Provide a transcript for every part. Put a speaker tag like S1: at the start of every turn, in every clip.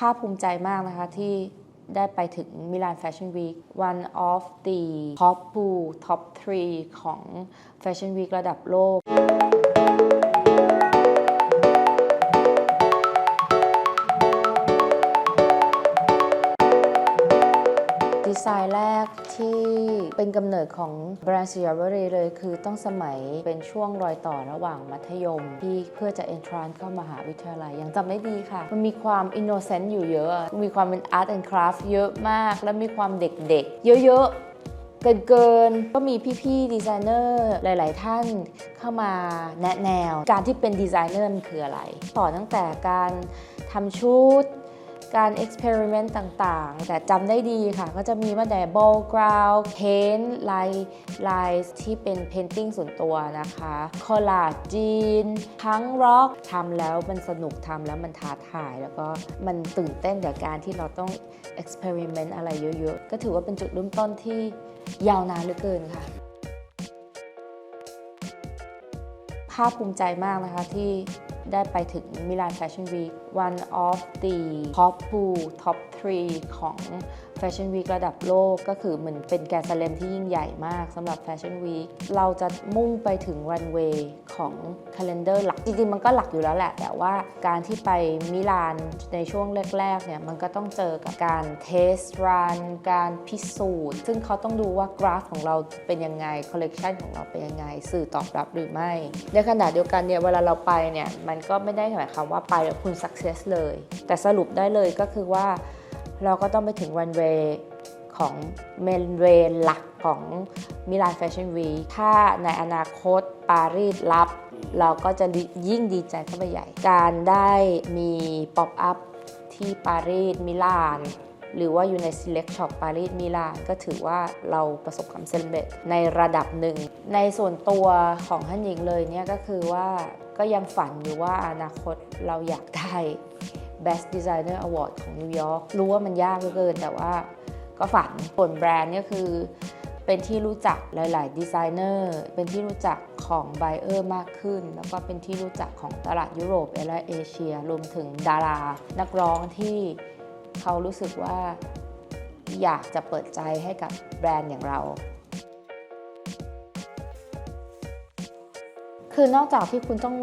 S1: ภาคภูมิใจมากนะคะที่ได้ไปถึงมิลานแฟชั่นวีค one of the top two top three ของแฟชั่นวีคระดับโลก ไซน์แรกที่เป็นกำเนิดของแบรนด์สยามวรีเลยคือต้องสมัยเป็นช่วงรอยต่อระหว่างมัธยม ที่เพื่อจะ entrance เข้ามหาวิทยาลัยยังจำได้ดีค่ะ มันมีความ innocent อยู่เยอะ มีความเป็น art and craft เยอะมาก และมีความเด็กๆ เยอะๆเกินๆก็มีพี่ๆดีไซเนอร์หลาย ๆ ท่านเข้ามาแนะแนว การที่เป็นดีไซเนอร์คืออะไรสอตั้งแต่การทำชุด การเอ็กซ์เพร์เมนต์ต่างๆ แต่จำได้ดีค่ะ ก็จะมีว่าแต่บอลกราวเพนลายลายที่เป็นเพนติ้งส่วนตัวนะคะคอลาจจีนทั้งร็อกทำแล้วมันสนุกทำแล้วมันท้าทาย แล้วก็มันตื่นเต้นกับการที่เราต้องเอ็กซ์เพร์เมนต์อะไรเยอะๆ ก็ถือว่าเป็นจุดเริ่มต้นที่ยาวนานเหลือเกินค่ะ ภาคภูมิใจมากนะคะที่ ได้ไปถึงมิลานแฟชั่นวีค one of the top two top three ของ แฟชั่นวีคระดับโลกก็คือเหมือนเป็นแกนสเลมที่ยิ่งใหญ่มากสำหรับแฟชั่นวีคเราจะมุ่งไปถึงรันเวย์ของคาล endar หลัก จริงๆ มันก็หลักอยู่แล้วแหละ แต่ว่าการที่ไปมิลานในช่วงแรกๆเนี่ยมันก็ต้องเจอกับการเทสรันการพิสูจน์ ซึ่งเขาต้องดูว่ากราฟของเราเป็นยังไงคอลเลกชันของเราเป็นยังไง สื่อตอบรับหรือไม่ ในขณะเดียวกันเนี่ยเวลาเราไปเนี่ยมันก็ไม่ได้หมายความว่าไปแล้วคุณ success เลย แต่สรุปได้เลยก็คือว่า เราก็ต้องไปถึงรันเวย์ของเมนเวย์หลักของมิลานแฟชั่นวีถ้าในอนาคตปารีสรับ เราก็จะยิ่งดีใจเข้าไปใหญ่ การได้มีป๊อปอัพที่ปารีสมิลานหรือว่าอยู่ใน Select Shop ปารีสมิลานก็ถือว่าเราประสบความสำเร็จในระดับหนึ่ง ในส่วนตัวของท่านหญิงเลยเนี่ยก็คือว่าก็ยังฝันอยู่ว่าอนาคตเราอยากได้ Best Designer Award ของนิวยอร์กรู้ว่ามันยากเหลือเกิน แต่ว่าก็ฝันส่วนแบรนด์เนี่ยคือ เป็นที่รู้จักหลาย ๆ ดีไซเนอร์เป็นที่รู้จักของไบเออร์มากขึ้น แล้วก็เป็นที่รู้จักของตลาดยุโรปและเอเชีย รวมถึงดารา นักร้องที่เขารู้สึกว่าอยากจะเปิดใจให้กับแบรนด์อย่างเรา คือนอกจากที่คุณต้อง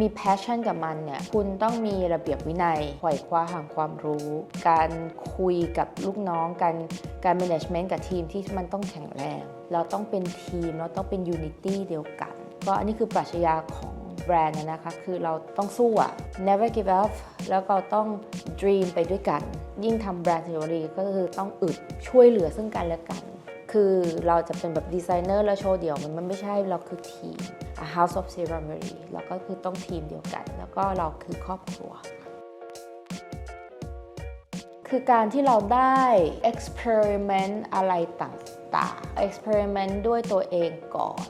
S1: มี passion กับมันเนี่ยคุณต้องมีระเบียบวินัยไขว่คว้าหาความรู้ การคุยกับลูกน้อง การการ management กับทีมที่มันต้องแข็งแรง เราต้องเป็นทีม เราต้องเป็น unity เดียวกัน ก็อันนี้คือปรัชญาของแบรนด์นะคะ คือเราต้องสู้อะ never give up แล้วก็ต้อง dream ไปด้วยกัน ยิ่งทำแบรนด์สิวรีก็คือต้องอึดช่วยเหลือซึ่งกันและกัน คือเราจะเป็นแบบดีไซเนอร์แล้วโชว์เดี่ยวมันมันไม่ใช่เราคือทีม A House of Ceremony เราก็คือต้องทีมเดียวกัน แล้วก็เราคือครอบครัว คือการที่เราได้ experiment อะไรต่างๆ experiment ด้วยตัวเองก่อน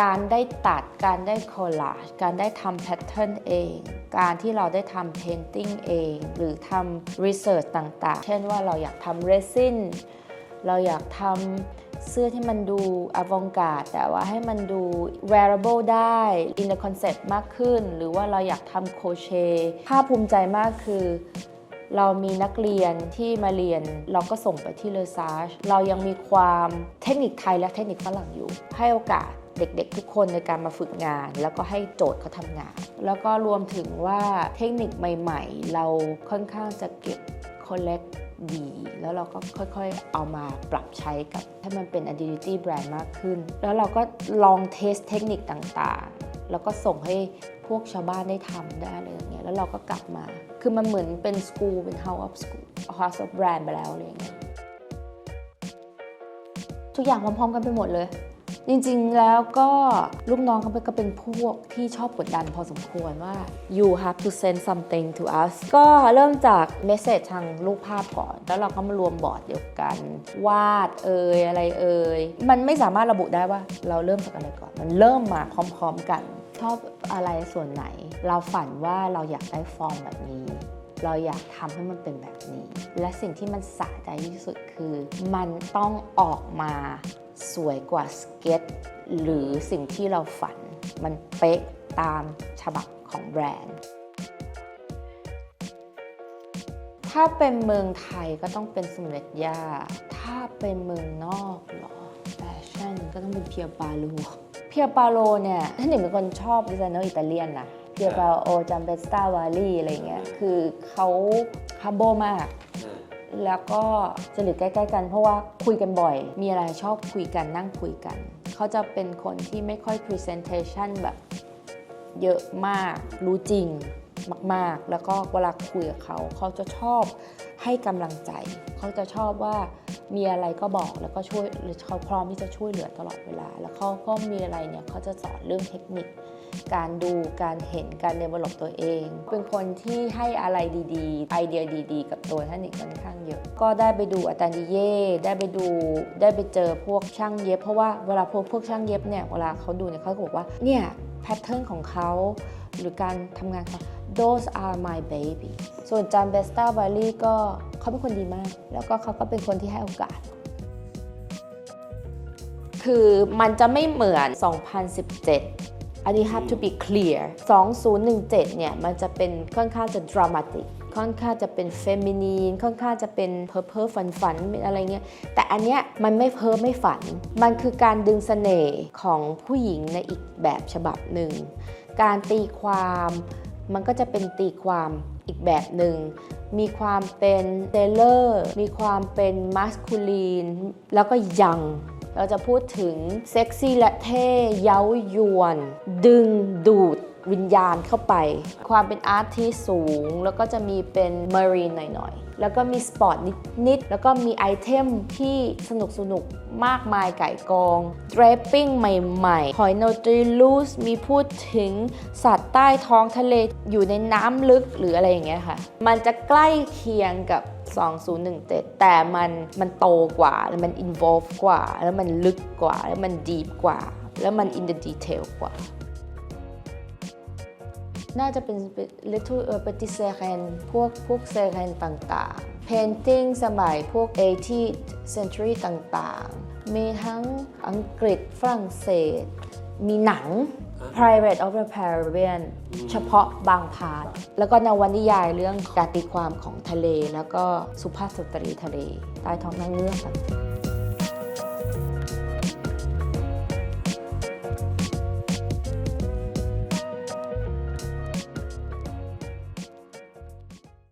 S1: การได้ตัดการได้ collage การได้ทำ pattern เองการที่เราได้ทำ painting เอง หรือทำ research ต่างๆ เช่นว่าเราอยากทำ resin เราอยากทำ เสื้อที่มันดู avant-garde แต่ว่าให้มันดู wearable ได้ in the concept มากขึ้น หรือว่าเราอยากทำโคเชภาคภูมิใจมากคือเรามีนักเรียนที่มาเรียนเราก็ส่งไปที่เลซาจเรายังมีความเทคนิคไทยและเทคนิคฝรั่งอยู่ ให้โอกาสเด็กๆ ทุกคนในการมาฝึกงาน แล้วก็ให้โจทย์เขาทำงาน แล้วก็รวมถึงว่าเทคนิคใหม่ๆ เราค่อนข้างจะเก็บ collect ดี แล้วเราก็ค่อยๆ เอามาปรับใช้กับให้มันเป็น identity brand มากขึ้น แล้วเราก็ลองเทสเทคนิคต่างๆ แล้วก็ส่งให้พวกชาวบ้านได้ทำได้อะไรอย่างเงี้ยแล้วเราก็กลับมา คือมันเหมือนเป็น school เป็น house of school house of brand ไปแล้วอะไรอย่างเงี้ยทุกอย่างพร้อมๆ กันไปหมดเลย จริงๆแล้วก็ลูกน้องเขาก็เป็นพวกที่ชอบกดดันพอสมควรว่า you have to send something to us ก็เริ่มจากเมสเซจทางรูปภาพก่อน แล้วเราก็มารวมบอร์ดเดียวกัน วาดเอ่ยอะไรเอ่ยมันไม่สามารถระบุได้ว่าเราเริ่มจากอะไรก่อน มันเริ่มมาพร้อมๆกัน ชอบอะไรส่วนไหน เราฝันว่าเราอยากได้ฟอร์มแบบนี้เราอยากทำให้มันเป็นแบบนี้ และสิ่งที่มันสะใจที่สุดคือ มันต้องออกมา สวยกว่าสเก็ตหรือสิ่งที่เราฝัน มันเป๊ะตามฉบับของแบรนด์ ถ้าเป็นเมืองไทยก็ต้องเป็นสมเด็จย่า ถ้าเป็นเมืองนอกหรอแฟชั่นก็ต้องเป็นเพียปาโลเพียปาโลเนี่ยท่านหนึ่งเป็นคนชอบดีไซเนอร์อิตาเลียนนะเพียปาโอจัมเปสตาวาลีอะไรเงี้ยคือเขาฮัมโบมาก แล้วก็จริตใกล้ๆกัน เพราะว่าคุยกันบ่อย มีอะไรชอบคุยกันนั่งคุยกัน เขาจะเป็นคนที่ไม่ค่อย presentation แบบเยอะมาก รู้จริงมากๆ แล้วก็เวลาคุยกับเขา เขาจะชอบให้กำลังใจ เขาจะชอบว่ามีอะไรก็บอกแล้วก็ช่วยหรือเขาพร้อมที่จะช่วยเหลือตลอดเวลา แล้วเขาก็มีอะไรเนี่ยเขาจะสอนเรื่องเทคนิค การดูการเห็นการเดเวลลอปตัวเอง เป็นคนที่ให้อะไรดีๆ ไอเดียดีๆ กับตัวท่านอีกค่อนข้างเยอะ ก็ได้ไปดูอาจารย์ดิเย่ได้ไปดูได้ไปเจอพวกช่างเย็บ เพราะว่าเวลาพวกพวกช่างเย็บเนี่ยเวลาเขาดูเนี่ยเขาก็บอกว่าเนี่ยแพทเทิร์นของเขาหรือการทำงานเขา those are my baby ส่วนจานเบสตาบาลีก็เขาเป็นคนดีมาก แล้วก็เขาก็เป็นคนที่ให้โอกาส คือมันจะไม่เหมือน 2017 อันนี้ have to be clear 2017 เนี่ย มันจะเป็นค่อนข้างจะ dramatic ค่อนข้างจะเป็น feminine ค่อนข้างจะเป็นเพ้อเพ้อฝันฝันเป็นอะไรเงี้ย แต่อันเนี้ยมันไม่เพ้อไม่ฝัน มันคือการดึงเสน่ห์ของผู้หญิงในอีกแบบฉบับหนึ่ง การตีความมันก็จะเป็นตีความอีกแบบหนึ่ง มีความเป็นเซเลอร์ มีความเป็นมัสคูลีน แล้วก็ยัง เราจะพูดถึงเซ็กซี่และเท่เย้ายวน ดึงดูดวิญญาณเข้าไป ความเป็นอาร์ตที่สูง แล้วก็จะมีเป็นมารีนหน่อยๆ แล้วก็มีสปอร์ตนิด ๆ แล้วก็มีไอเทมที่สนุกสนุกมากมายไก่กอง draping ใหม่ ๆ หอยโนตรีลูสมีพูดถึงสัตว์ใต้ท้องทะเลอยู่ในน้ำลึกหรืออะไรอย่างเงี้ยค่ะ มันจะใกล้เคียงกับ 2017 แต่มันมันโตกว่า แล้วมัน involve กว่า แล้วมันลึกกว่า แล้วมัน deep กว่า แล้วมัน in the detail กว่า น่าจะเป็น little เออ petit s e r e n พวกพวกเซเรนต่างๆ painting สมัยพวก 18th century ต่างๆ มีทั้งอังกฤษฝรั่งเศส มีหนัง Private of the Caribbean เฉพาะบางพาร์ทแล้วก็นวนิยายเรื่องการตีความของทะเล แล้วก็สุภาพสตรีทะเล ใต้ท้องนางเงือกต่างๆ